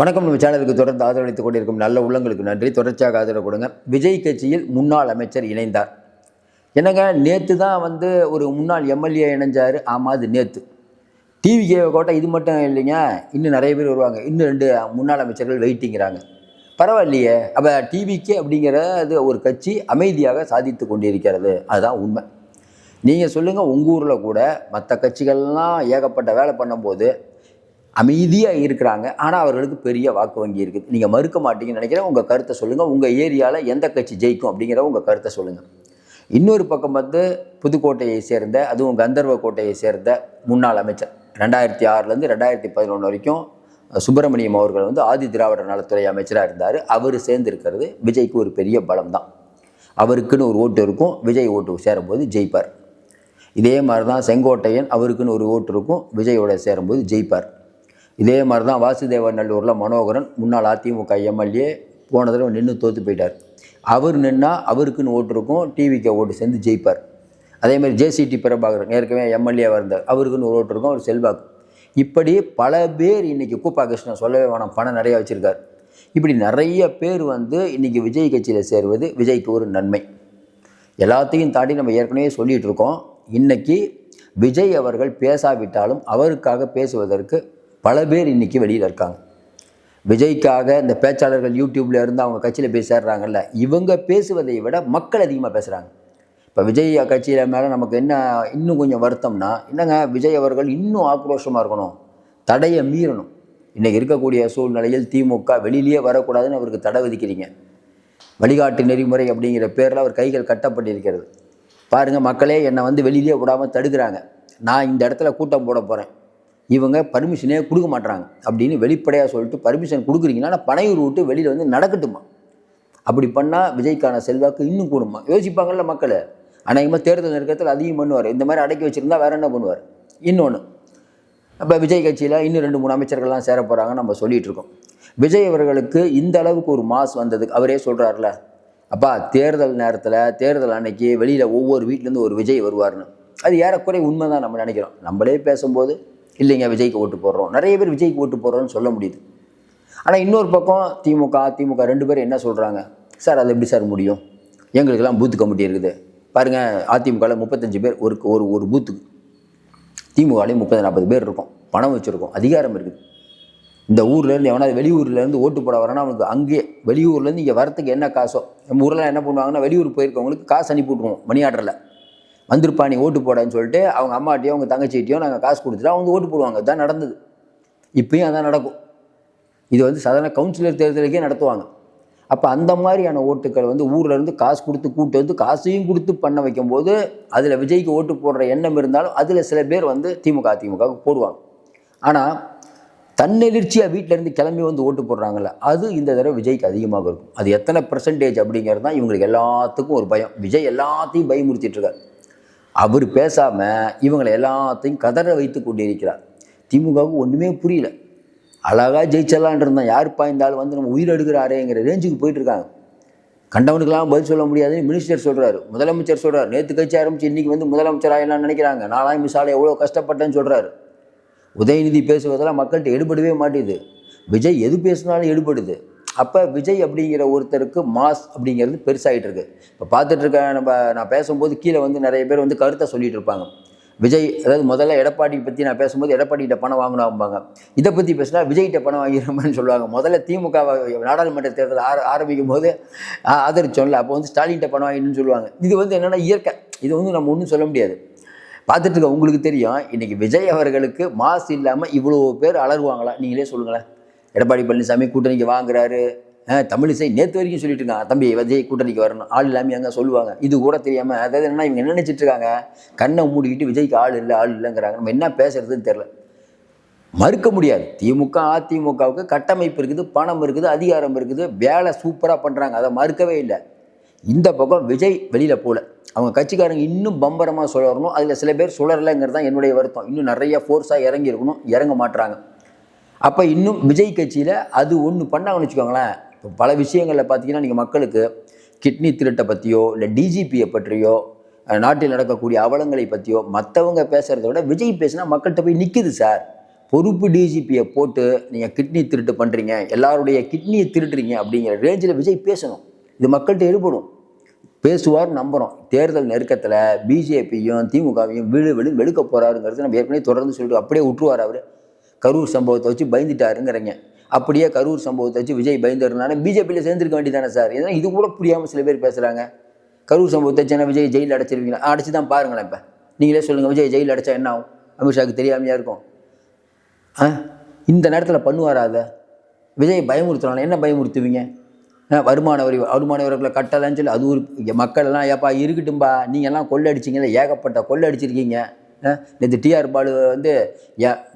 வணக்கம். நம்ம சேனலுக்கு தொடர்ந்து ஆதரவளித்துக் கொண்டிருக்கும் நல்ல உள்ளங்களுக்கு நன்றி. தொடர்ச்சியாக ஆதரவு கொடுங்க. விஜய் கட்சியில் முன்னாள் அமைச்சர் இணைந்தார். என்னங்க நேற்று தான் வந்து ஒரு முன்னாள் எம்எல்ஏ இணைஞ்சார். ஆமாம் அது நேற்று டிவிகே கோட்டை இது மட்டும் இல்லைங்க இன்னும் நிறைய பேர் வருவாங்க. இன்னும் ரெண்டு முன்னாள் அமைச்சர்கள் வெயிட்டிங்கிறாங்க. பரவாயில்லையே. அப்போ டிவிகே அப்படிங்கிற அது ஒரு கட்சி அமைதியாக சாதித்து கொண்டிருக்கிறது. அதுதான் உண்மை. நீங்கள் சொல்லுங்கள் உங்கள் ஊரில் கூட மற்ற கட்சிகள்லாம் ஏகப்பட்ட வேலை பண்ணும்போது அமைதியாக இருக்கிறாங்க. ஆனால் அவர்களுக்கு பெரிய வாக்கு வங்கி இருக்குது. நீங்கள் மறுக்க மாட்டீங்கன்னு நினைக்கிறேன். உங்கள் கருத்தை சொல்லுங்கள் உங்கள் ஏரியாவில் எந்த கட்சி ஜெயிக்கும் அப்படிங்கிற உங்கள் கருத்தை சொல்லுங்கள் இன்னொரு பக்கம் வந்து புதுக்கோட்டையை சேர்ந்த அதுவும் கந்தர்வ கோட்டையை சேர்ந்த முன்னாள் அமைச்சர். ரெண்டாயிரத்தி ஆறுலேருந்து ரெண்டாயிரத்தி பதினொன்று வரைக்கும் சுப்பிரமணியம் அவர்கள் வந்து ஆதி திராவிடர் நலத்துறை அமைச்சராக இருந்தார். அவர் சேர்ந்திருக்கிறது விஜய்க்கு ஒரு பெரிய பலம் தான் அவருக்குன்னு ஒரு ஓட்டு இருக்கும். விஜய் ஓட்டு சேரும்போது ஜெயிப்பார். இதே மாதிரி தான் செங்கோட்டையன் அவருக்குன்னு ஒரு ஓட்டு இருக்கும். விஜயோட சேரும்போது ஜெயிப்பார். இதே மாதிரி தான் வாசுதேவ நல்லூரில் மனோகரன் முன்னாள் அதிமுக எம்எல்ஏ போன தடவை நின்று தோற்று போயிட்டார். அவர் நின்னால் அவருக்குன்னு ஓட்டு இருக்கும் டிவிக்கு ஓட்டு சேர்ந்து ஜெயிப்பார். அதே மாதிரி ஜேசிடி பிரபாகரன் ஏற்கனவே எம்எல்ஏவாக இருந்தார் அவருக்குன்னு ஒரு ஓட்டு இருக்கும் அவர் செல்வாக்கு. இப்படி பல பேர் இன்றைக்கி கூப்பா கிருஷ்ணன் சொல்லவே வேணாம் பணம் நிறையா வச்சுருக்கார். இப்படி நிறைய பேர் வந்து இன்றைக்கி விஜய் கட்சியில் சேருவது விஜய்க்கு ஒரு நன்மை. எல்லாத்தையும் தாண்டி நம்ம ஏற்கனவே சொல்லிகிட்டு இருக்கோம் விஜய் அவர்கள் பேசாவிட்டாலும் அவருக்காக பேசுவதற்கு பல பேர் இன்னைக்கு வெளியில் இருக்காங்க. விஜய்க்காக இந்த பேச்சாளர்கள் யூடியூப்ல இருந்து அவங்க கட்சியில் போய் சேர்றாங்கல்ல இவங்க பேசுவதை விட மக்கள் அதிகமாக பேசுகிறாங்க இப்போ விஜய் கட்சியில் மேலே நமக்கு என்ன இன்னும் கொஞ்சம் வருத்தம்னா என்னங்க விஜய் அவர்கள் இன்னும் ஆக்ரோஷமாக இருக்கணும் தடையை மீறணும். இன்றைக்கி இருக்கக்கூடிய சூழ்நிலையில் திமுக வெளியிலேயே வரக்கூடாதுன்னு அவருக்கு தடை விதிக்கிறீங்க. வழிகாட்டு நெறிமுறை அப்படிங்கிற பேரில் அவர் கைகள் கட்டப்பட்டிருக்கிறது. பாருங்கள் மக்களே என்னை வந்து வெளியிலேயே விடாமல் தடுக்கிறாங்க. நான் இந்த இடத்துல கூட்டம் போட போகிறேன் இவங்க பர்மிஷனே கொடுக்க மாட்டாங்க அப்படின்னு வெளிப்படையாக சொல்லிட்டு பர்மிஷன் கொடுக்குறீங்கன்னா நான் பனையூர் விட்டு வெளியில் வந்து நடக்கட்டுமா? அப்படி பண்ணால் விஜய்க்கான செல்வாக்கு இன்னும் கூடுமா? யோசிப்பாங்கல்ல மக்கள். அநேகமாக தேர்தல் நெருக்கத்தில் அதிகம் பண்ணுவார். இந்த மாதிரி அடக்கி வச்சுருந்தா வேற என்ன பண்ணுவார்? இன்னொன்று அப்போ விஜய் கட்சியில் இன்னும் ரெண்டு மூணு அமைச்சர்கள்லாம் சேர போகிறாங்க நம்ம சொல்லிகிட்டு இருக்கோம். விஜய் அவர்களுக்கு இந்த அளவுக்கு ஒரு மாஸ் வந்ததுக்கு அவரே சொல்கிறார்ல அப்பா தேர்தல் நேரத்தில் தேர்தல் அன்னைக்கு வெளியில் ஒவ்வொரு வீட்டிலேருந்து ஒரு விஜய் வருவார்னு அது ஏறக்குறைய உண்மை தான் நம்ம நினைக்கிறோம். நம்மளே பேசும்போது இல்லைங்க விஜய்க்கு ஓட்டு போடுறோம். நிறைய பேர் விஜய்க்கு ஓட்டு போடுறோம்னு சொல்ல முடியுது. ஆனால் இன்னொரு பக்கம் திமுக அதிமுக ரெண்டு பேரும் என்ன சொல்கிறாங்க சார் அது எப்படி சார் முடியும்? எங்களுக்கெல்லாம் பூத்து கமிட்டி இருக்குது. பாருங்கள் அதிமுகவில் முப்பத்தஞ்சு பேர் ஒரு ஒரு ஒரு பூத்துக்கு திமுகலையும் முப்பது நாற்பது பேர் இருக்கும். பணம் வச்சுருக்கோம். அதிகாரம் இருக்குது. இந்த ஊர்லேருந்து எவனாவது வெளியூர்லேருந்து ஓட்டு போட வரானா அவனுக்கு அங்கேயே வெளியூர்லேருந்து இங்கே வரத்துக்கு என்ன காசோ? நம்ம ஊரில் என்ன பண்ணுவாங்கன்னா வெளியூர் போயிருக்கவங்களுக்கு காசு அனுப்பி விட்ருவோம் மணி ஆர்டரில். வந்திருப்பா நீ ஓட்டு போடான்னு சொல்லிட்டு அவங்க அம்மாட்டியோ அவங்க தங்கச்சிட்டியோ நாங்கள் காசு கொடுத்துட்டு அவங்க ஓட்டு போடுவாங்க. இதுதான் நடந்தது. இப்பயும் அதான் நடக்கும். இது வந்து சாதாரண கவுன்சிலர் தேர்தலுக்கே நடத்துவாங்க. அப்போ அந்த மாதிரியான ஓட்டுக்கள் வந்து ஊரில் இருந்து காசு கொடுத்து கூட்டு வந்து காசையும் கொடுத்து பண்ண வைக்கும்போது அதில் விஜய்க்கு ஓட்டு போடுற எண்ணம் இருந்தாலும் அதில் சில பேர் வந்து திமுக அதிமுக போடுவாங்க. ஆனால் தன்னெழுச்சியாக வீட்டிலேருந்து கிளம்பி வந்து ஓட்டு போடுறாங்கல்ல அது இந்த தடவை விஜய்க்கு அதிகமாக இருக்கும். அது எத்தனை பர்சன்டேஜ் அப்படிங்கிறது தான் இவங்களுக்கு எல்லாத்துக்கும் ஒரு பயம். விஜய் எல்லாத்தையும் பயமுறுத்திட்டுருக்காரு அவர் பேசாமல் இவங்களை எல்லாத்தையும் கதற வைத்து கொண்டிருக்கிறார். திமுகவுக்கு ஒன்றுமே புரியல. அழகாக ஜெயிச்சிடலான் இருந்தான். யார் பாய்ந்தாலும் வந்து நம்ம உயிர் எடுக்கிறாரேங்கிற ரேஞ்சுக்கு போயிட்டுருக்காங்க. கண்டவனுக்கெல்லாம் பதில் சொல்ல முடியாதுன்னு மினிஸ்டர் சொல்கிறாரு முதலமைச்சர் சொல்கிறார் நேற்று கட்சி ஆரம்பித்து இன்றைக்கி வந்து முதலமைச்சர் ஆகலாம்னு நினைக்கிறாங்க. நாலாம் மிசாலை எவ்வளோ கஷ்டப்பட்டேன்னு சொல்கிறாரு உதயநிதி பேசுவதெல்லாம் மக்கள்கிட்ட எடுபடவே மாட்டேது விஜய் எது பேசினாலும் எடுபடுது. அப்போ விஜய் அப்படிங்கிற ஒருத்தருக்கு மாஸ் அப்படிங்கிறது பெருசாகிட்டு இருக்கு இப்போ பார்த்துட்டு இருக்க நம்ம நான் பேசும்போது கீழே வந்து நிறைய பேர் வந்து கருத்தை சொல்லிட்டு இருப்பாங்க விஜய் அதாவது முதல்ல எடப்பாடி பற்றி நான் பேசும்போது எடப்பாடிகிட்ட பணம் வாங்கினாம்பாங்க. இதை பற்றி பேசினா விஜய்கிட்ட பணம் வாங்கிடுறோம்னு சொல்லுவாங்க. முதல்ல திமுக நாடாளுமன்ற தேர்தல் ஆர ஆரம்பிக்கும் போது ஆதரிச்சோம்ல அப்போ வந்து ஸ்டாலின்கிட்ட பணம் வாங்கிடுன்னு சொல்லுவாங்க. இது வந்து என்னென்னா இயற்கை. இது வந்து நம்ம ஒன்றும் சொல்ல முடியாது. பார்த்துட்டு இருக்க உங்களுக்கு தெரியும் இன்றைக்கி விஜய் அவர்களுக்கு மாஸ் இல்லாமல் இவ்வளோ பேர் அலறுவாங்களா? நீங்களே சொல்லுங்களேன். எடப்பாடி பழனிசாமி கூட்டணிக்கு வாங்குறாரு. தமிழிசை நேற்று வரைக்கும் சொல்லிட்டு இருக்காங்க தம்பி விஜய் கூட்டணிக்கு வரணும். ஆள் இல்லாமல் எங்கே சொல்லுவாங்க? இது கூட தெரியாமல் அதாவது என்ன இவங்க என்ன நினச்சிட்டு இருக்காங்க? கண்ணை மூடிக்கிட்டு விஜய்க்கு ஆள் இல்லை ஆள் இல்லைங்கிறாங்க. நம்ம என்ன பேசுறதுன்னு தெரில மறுக்க முடியாது. திமுக அதிமுகவுக்கு கட்டமைப்பு இருக்குது பணம் இருக்குது அதிகாரம் இருக்குது. வேலை சூப்பராக பண்ணுறாங்க அதை மறுக்கவே இல்லை. இந்த பக்கம் விஜய் வெளியில் போகல அவங்க கட்சிக்காரங்க இன்னும் பம்பரமாக சுழறணும். அதில் சில பேர் சுழறலைங்கிறது தான் என்னுடைய வருத்தம். இன்னும் நிறைய ஃபோர்ஸாக இறங்கி இருக்கணும் இறங்க மாட்டுறாங்க அப்போ இன்னும் விஜய் கட்சியில் அது ஒன்று பண்ணாங்கன்னு வச்சுக்கோங்களேன். இப்போ பல விஷயங்களில் பார்த்தீங்கன்னா நீங்கள் மக்களுக்கு கிட்னி திருட்டை பற்றியோ இல்லை டிஜிபியை பற்றியோ நாட்டில் நடக்கக்கூடிய அவலங்களை பற்றியோ மற்றவங்க பேசுகிறத விட விஜய் பேசினா மக்கள்கிட்ட போய் நிற்குது சார். பொறுப்பு டிஜிபியை போட்டு நீங்கள் கிட்னி திருட்டு பண்ணுறீங்க எல்லாருடைய கிட்னியை திருடுறீங்க அப்படிங்கிற ரேஞ்சில் விஜய் பேசணும். இது மக்கள்கிட்ட எடுபடும் பேசுவார் நம்புகிறோம் தேர்தல் நெருக்கத்தில் பிஜேபியும் திமுகவையும் வீடு வெளி வெளுக்க போகிறாருங்கிறது நம்ம ஏற்கனவே தொடர்ந்து சொல்லிட்டு அப்படியே விட்டுருவார் அவர். கரூர் சம்பவத்தை வச்சு பயந்துட்டாருங்கிறீங்க. அப்படியே கரூர் சம்பவத்தை வச்சு விஜய் பயந்துருந்தானே பிஜேபியில் சேர்ந்துருக்க வேண்டியதானே சார்? ஏன்னா இது கூட புரியாமல் சில பேர் பேசுகிறாங்க கரூர் சம்பவத்தை வச்சு என்ன விஜய் ஜெயிலில் அடைச்சிருவீங்களா? அடைச்சி தான் பாருங்களேன் இப்போ. நீங்களே சொல்லுங்கள் விஜய் ஜெயிலில் அடைச்சா என்ன ஆகும்? அமித்ஷாவுக்கு தெரியாமையாக இருக்கும். ஆ இந்த நேரத்தில் பண்ணுவாரா அதை? விஜய் பயமுறுத்துறாங்க என்ன பயமுறுத்துவீங்க? வருமான வரி வருமான வரிகளை கட்டலைன்னு சொல்லி அது ஒரு மக்கள் எல்லாம் ஏப்பா இருக்கட்டும்பா. நீங்கள் எல்லாம் கொள்ளடிச்சிங்கல்ல ஏகப்பட்ட கொள்ளடிச்சிருக்கீங்க நேற்று டிஆர் பாலு வந்து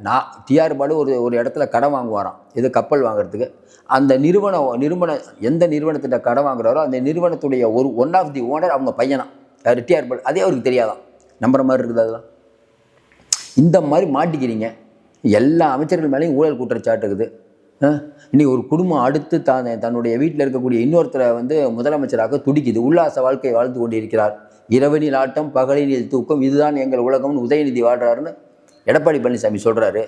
நான் டிஆர் பாலு ஒரு ஒரு இடத்துல கடன் வாங்குவாராம். இது கப்பல் வாங்குறதுக்கு. அந்த நிறுவனம் நிறுவனம் எந்த நிறுவனத்திட்ட கடன் வாங்குறாரோ அந்த நிறுவனத்துடைய ஒரு ஒன் ஆஃப் தி ஓனர் அவங்க பையனா யார் டிஆர் பாலு அதே அவருக்கு தெரியாதான் நம்புற மாதிரி இருக்குது அதெல்லாம். இந்த மாதிரி மாட்டிக்கிறீங்க. எல்லா அமைச்சர்கள் மேலேயும் ஊழல் குற்றச்சாட்டு இருக்குது. இன்னைக்கு ஒரு குடும்பம் அடுத்து தான் தன்னுடைய வீட்டில் இருக்கக்கூடிய இன்னொருத்தரை வந்து முதலமைச்சராக துடிக்குது. உல்லாச வாழ்க்கை வாழ்ந்து கொண்டிருக்கிறார். இரவனில் ஆட்டம் பகலினில் தூக்கம் இதுதான் எங்கள் உலகம்னு உதயநிதி வாடுறாருன்னு எடப்பாடி பழனிசாமி சொல்கிறாரு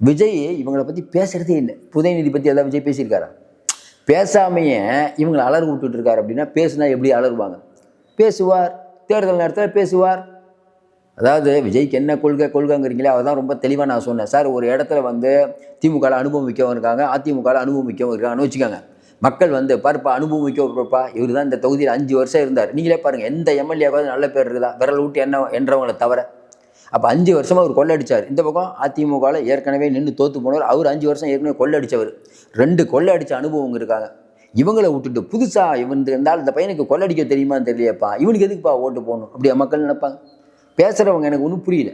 விஜய் இவங்களை பற்றி பேசுகிறதே இல்லை. உதயநிதி பற்றி எதாவது விஜய் பேசியிருக்காரா? பேசாமையே இவங்களை அலறு விட்டுட்டு இருக்காரு அப்படின்னா பேசுனா எப்படி அலறுவாங்க? பேசுவார். தேர்தல் நேரத்தில் பேசுவார். அதாவது விஜய்க்கு என்ன கொள்கை கொள்கைங்கிறீங்களே அதான் ரொம்ப தெளிவாக நான் சொன்னேன். சார் ஒரு இடத்துல வந்து திமுகவில் அனுபவம் மிக்கவங்க இருக்காங்க அதிமுகவில் அனுபவம் மிக்கவங்க இருக்காங்கன்னு வச்சுக்கோங்க. மக்கள் வந்து பாருப்பா அனுபவம் பருப்பா இவர் தான் இந்த தொகுதியில் அஞ்சு வருஷம் இருந்தார். நீங்களே பாருங்கள் எந்த எம்எல்ஏக்காவது நல்ல பேர் இருக்குதா? விரல் விட்டு என்ன என்றவங்களை தவிர. அப்போ அஞ்சு வருஷமாக அவர் கொள்ளடிச்சார். இந்த பக்கம் அதிமுகவில் ஏற்கனவே நின்று தோற்று போனவர். அவர் அஞ்சு வருஷம் ஏற்கனவே கொள்ளடிச்சவர். ரெண்டு கொள்ளடிச்ச அனுபவங்க இருக்காங்க. இவங்களை விட்டுட்டு புதுசாக இவன் இருந்தால் இந்த பையனுக்கு கொள்ளடிக்க தெரியுமான்னு தெரியலையப்பா. இவனுக்கு எதுக்குப்பா ஓட்டு போகணும் அப்படியே மக்கள் நினைப்பாங்க. பேசுகிறவங்க எனக்கு ஒன்றும் புரியல.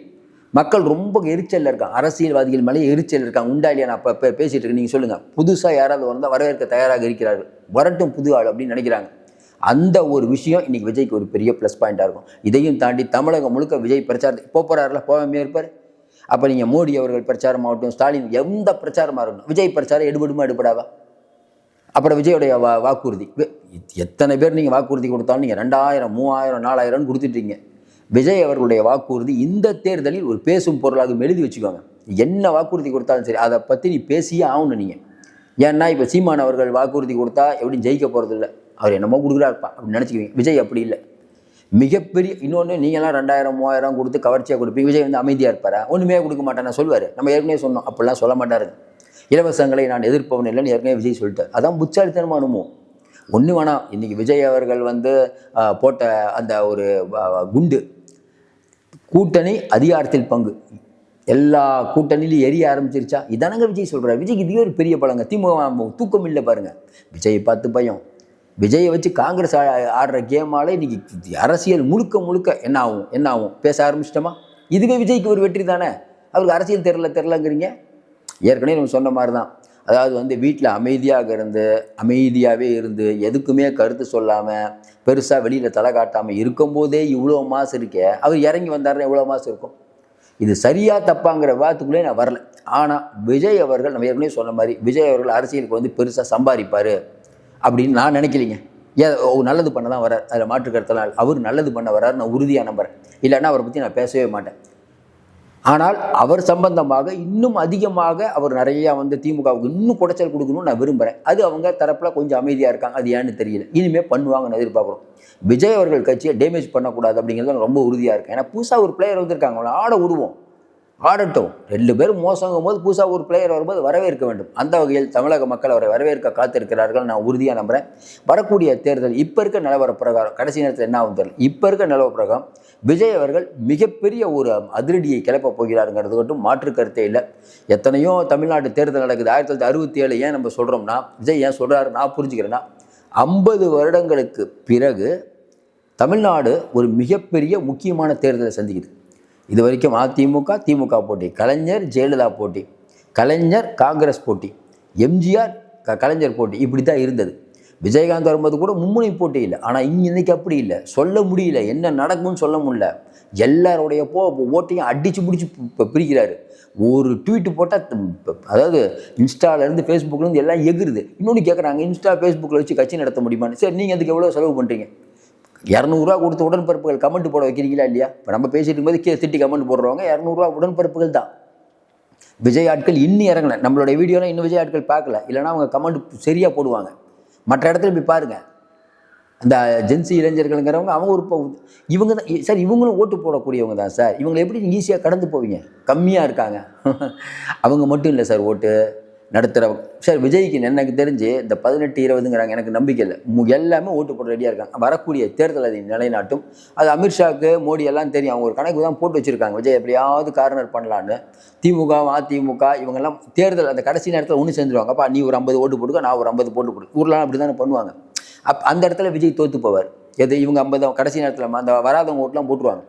மக்கள் ரொம்ப எரிச்சலில் இருக்காங்க. அரசியல்வாதிகள் மேலே எரிச்சல் இருக்காங்க. உண்டா இல்லையா? நான் அப்போ பேசிகிட்டு இருக்கேன். நீங்கள் சொல்லுங்கள் புதுசாக யாராவது வந்தால் வரவேற்க தயாராக இருக்கிறார்கள். வரட்டும் புது ஆள் அப்படின்னு நினைக்கிறாங்க. அந்த ஒரு விஷயம் இன்னைக்கு விஜய்க்கு ஒரு பெரிய ப்ளஸ் பாயிண்ட்டாக இருக்கும். இதையும் தாண்டி தமிழகம் முழுக்க விஜய் பிரச்சாரத்தை இப்போ போகிறாருல போகாமே இருப்பார்? அப்போ நீங்கள் மோடி அவர்கள் பிரச்சாரம் ஆகட்டும் ஸ்டாலின் எந்த பிரச்சாரமாக இருக்கட்டும் விஜய் பிரச்சாரம் எடுபடுமா எடுபடாதா? அப்புறம் விஜயோடைய வா வாக்குறுதி. எத்தனை பேர் நீங்கள் வாக்குறுதி கொடுத்தாலும் நீங்கள் ரெண்டாயிரம் மூவாயிரம் நாலாயிரம்னு கொடுத்துட்டீங்க. விஜய் அவர்களுடைய வாக்குறுதி இந்த தேர்தலில் ஒரு பேசும் பொருளாக எழுதி வச்சுக்கோங்க. என்ன வாக்குறுதி கொடுத்தாலும் சரி அதை பற்றி நீ பேசியே ஆகணும் நீங்கள் ஏன்னா இப்போ சீமான் அவர்கள் வாக்குறுதி கொடுத்தா எப்படியும் ஜெயிக்க போகிறதில்ல அவர் என்னமோ கொடுக்குறாருப்பா அப்படின்னு நினச்சிக்குவீங்க. விஜய் அப்படி இல்லை. மிகப்பெரிய இன்னொன்று நீங்களாம் ரெண்டாயிரம் மூவாயிரம் கொடுத்து கவர்ச்சியாக கொடுப்பீங்க. விஜய் வந்து அமைதியாக இருப்பாரா? ஒன்றுமே கொடுக்க மாட்டேன்னு சொல்லுவார் நம்ம ஏற்கனவே சொன்னோம். அப்படிலாம் சொல்ல மாட்டார். இலவசங்களை நான் எதிர்ப்பவன் இல்லைன்னு ஏற்கனவே விஜய் சொல்லிட்டார். அதான் புச்சாலித்தனமாக அனுபவம். ஒன்று வேணாம். இன்றைக்கி விஜய் அவர்கள் வந்து போட்ட அந்த ஒரு குண்டு கூட்டணி அதிகாரத்தில் பங்கு. எல்லா கூட்டணியிலும் எரிய ஆரம்பிச்சிருச்சா? இதானங்க விஜய் சொல்கிறார் விஜய்க்கு இதுவே ஒரு பெரிய பழங்க. திமுக தூக்கம் இல்லை பாருங்கள் விஜயை பார்த்து பயம். விஜயை வச்சு காங்கிரஸ் ஆ- ஆடுற கேமால இன்னைக்கு அரசியல் முழுக்க முழுக்க என்ன ஆகும்? என்ன ஆகும்? பேச ஆரம்பிச்சிட்டோமா? இதுவே விஜய்க்கு ஒரு வெற்றி தானே? அவருக்கு அரசியல் தெரில தெரிலங்கிறீங்க ஏற்கனவே நம்ம சொன்ன மாதிரி தான் அதாவது வந்து வீட்டில் அமைதியாக இருந்து அமைதியாகவே இருந்து எதுக்குமே கருத்து சொல்லாமல் பெருசாக வெளியில் தலை காட்டாமல் இருக்கும்போதே இவ்வளோ மாசு இருக்கே அவர் இறங்கி வந்தார்னா எவ்வளோ மாசு இருக்கும்? இது சரியாக தப்பாங்கிற வார்த்தைக்குள்ளே நான் வரல. ஆனால் விஜய் அவர்கள் நம்ம ஏற்கனவே சொன்ன மாதிரி விஜய் அவர்கள் அரசியலுக்கு வந்து பெருசாக சம்பாதிப்பார் அப்படின்னு நான் நினைக்கலைங்க. ஏன் நல்லது பண்ண தான் வரார் அதில் மாற்று கருத்தெல்லாம் அவர் நல்லது பண்ண வரார் நான் உறுதியாக நம்புகிறேன் இல்லைன்னா அவரை பற்றி நான் பேசவே மாட்டேன். ஆனால் அவர் சம்பந்தமாக இன்னும் அதிகமாக அவர் நிறையா வந்து திமுகவுக்கு இன்னும் குடைச்சல் கொடுக்கணும்னு நான் விரும்புகிறேன் அது அவங்க தரப்பில் கொஞ்சம் அமைதியாக இருக்காங்க. அது ஏன்னு தெரியல. இனிமேல் பண்ணுவாங்கன்னு எதிர்பார்க்குறோம். விஜய் அவர்கள் கட்சியை டேமேஜ் பண்ணக்கூடாது அப்படிங்கிறது ரொம்ப உறுதியாக இருக்கேன். ஏன்னா புதுசாக ஒரு பிளேயர் வந்திருக்காங்க. அவங்கள ஆட விடுவோம். ஆடட்டும். ரெண்டு பேரும் மோசங்கும் போது புதுசாக ஒரு பிளேயர் வரும்போது வரவேற்க வேண்டும். அந்த வகையில் தமிழக மக்கள் அவரை வரவேற்க காத்திருக்கிறார்கள். நான் உறுதியாக நம்புகிறேன் வரக்கூடிய தேர்தல் இப்போ இருக்க நிலவர பிரகாரம் கடைசி நேரத்தில் என்ன ஆகும் தெரியல. இப்போ இருக்க நிலவர பிரகாரம் விஜய் அவர்கள் மிகப்பெரிய ஒரு அதிரடியை கிளப்ப போகிறாருங்கிறது மட்டும் மாற்று கருத்தே இல்லை. எத்தனையோ தமிழ்நாட்டு தேர்தல் நடக்குது. ஆயிரத்தி தொள்ளாயிரத்தி அறுபத்தி ஏழு ஏன் நம்ம சொல்கிறோம்னா விஜய் ஏன் சொல்கிறாரு நான் புரிஞ்சுக்கிறேன்னா ஐம்பது வருடங்களுக்கு பிறகு தமிழ்நாடு ஒரு மிகப்பெரிய முக்கியமான தேர்தலை சந்திக்குது. இது வரைக்கும் அதிமுக திமுக போட்டி கலைஞர் ஜெயலலிதா போட்டி கலைஞர் காங்கிரஸ் போட்டி எம்ஜிஆர் க கலைஞர் போட்டி இப்படி தான் இருந்தது. விஜயகாந்த் வரும்போது கூட மும்முனை போட்டி இல்லை. ஆனால் இங்கே இன்றைக்கி அப்படி இல்லை. சொல்ல முடியல. என்ன நடக்கும்னு சொல்ல முடியல. எல்லாருடைய போ ஓட்டையும் அடித்து பிடிச்சி பிரிக்கிறாரு. ஒரு ட்வீட்டு போட்டால் அதாவது இன்ஸ்டாலேருந்து ஃபேஸ்புக்லேருந்து எல்லாம் எகுருது. இன்னொன்று கேட்குறாங்க இன்ஸ்டா ஃபேஸ்புக்கில் வச்சு கட்சி நடத்த முடியுமான்னு. சரி நீங்கள் அதுக்கு எவ்வளோ செலவு பண்ணுறீங்க இரநூறுவா கொடுத்த உடன்பிறப்புகள் கமெண்ட் போட வைக்கிறீங்களா இல்லையா? இப்போ நம்ம பேசிட்டு இருக்கும்போது கே திட்டி கமெண்ட் போடுறவங்க இரநூறுவா உடன்பிறப்புகள் தான். விஜய் ஆட்கள் இன்னும் இறங்கலை. நம்மளோட வீடியோலாம் இன்னும் விஜய் ஆட்கள் பார்க்கல. இல்லைன்னா அவங்க கமெண்ட் சரியாக போடுவாங்க. மற்ற இடத்துல போய் பாருங்கள் அந்த ஜென்சி இளைஞர்கள்ங்கிறவங்க அவங்க ஒரு இவங்க தான் சார் இவங்களும் ஓட்டு போடக்கூடியவங்க தான் சார். இவங்களை எப்படி நீங்கள் ஈஸியாக கடந்து போவீங்க? கம்மியாக இருக்காங்க. அவங்க மட்டும் இல்லை சார் ஓட்டு. நடத்துகிறவங்க சார் விஜய்க்கு எனக்கு தெரிஞ்சு இந்த பதினெட்டு இருபதுங்கிறாங்க எனக்கு நம்பிக்கை இல்லை. மு- எல்லாமே ஓட்டு போட ரெடியாக இருக்காங்க. வரக்கூடிய தேர்தல் அதை நிலைநாட்டும். அது அமித்ஷாக்கு மோடி எல்லாம் தெரியும். அவங்க ஒரு கணக்கு தான் போட்டு வச்சுருக்காங்க. விஜய் எப்படியாவது கார்னர் பண்ணலான்னு. திமுக அதிமுக இவங்கெல்லாம் தேர்தல் அந்த கடைசி நேரத்தில் ஒன்று சேர்ந்துருவாங்க. அப்பா நீ ஒரு ஐம்பது ஓட்டு போட்டுக்க நான் ஒரு ஐம்பது போட்டு போடு. ஊர்லாம் அப்படி தானே பண்ணுவாங்க. அப் அந்த இடத்துல விஜய் தோத்து போவார். எது இவங்க ஐம்பது கடைசி நேரத்தில் அந்த வராதவங்க ஓட்டெலாம் போட்டுருவாங்க.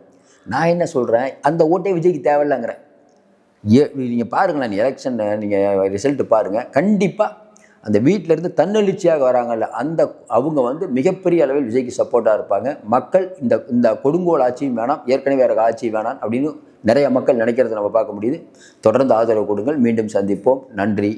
நான் என்ன சொல்கிறேன் அந்த ஓட்டே விஜய்க்கு தேவையில்லைங்கிறேன். ஏ நீங்கள் பாருங்களேன் எலெக்ஷன் நீங்கள் ரிசல்ட்டு பாருங்கள் கண்டிப்பாக அந்த வீட்டிலேருந்து தன்னெழுச்சியாக வராங்கல்ல அந்த அவங்க வந்து மிகப்பெரிய அளவில் விஜய்க்கு சப்போர்ட்டாக இருப்பாங்க. மக்கள் இந்த இந்த கொடுங்கோல் ஆட்சியும் வேணாம் ஏற்கனவே வேறு ஆட்சி வேணாம் அப்படின்னு நிறைய மக்கள் நினைக்கிறத நம்ம பார்க்க முடியுது. தொடர்ந்து ஆதரவு கொடுங்கள். மீண்டும் சந்திப்போம். நன்றி.